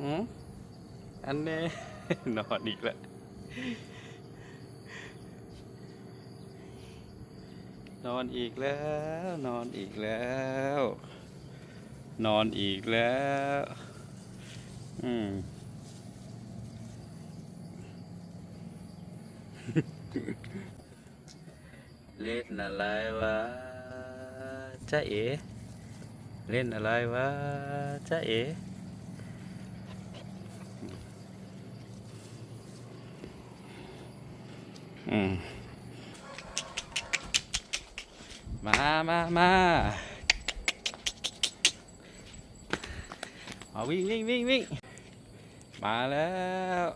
หืมอันนี้นอนอีกแล้วนอนอีกแล้ว นอนอีกแล้ว นอนอีกแล้ว อืมเล่นอะไรวะจ้าเอ๋เล่นอะไรวะจ้าเอ๋ มามามาเอาวิ่งวิ่งวิ่งวิ่งมาแล้ว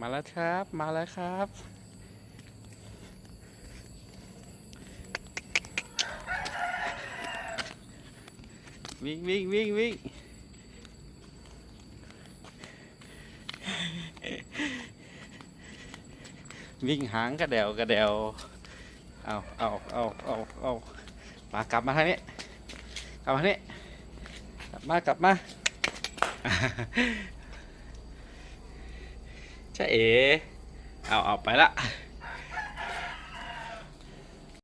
มาแล้วครับ มาแล้วครับ วิ่งวิ่งวิ่งวิ่ง วิ่งหางกระเดวกระเดวเอาเอาเอาเอาเอามากลับมาทางนี้กลับมาทางนี้กลับมากลับมาใช่เอ๋เอาเอาไปละ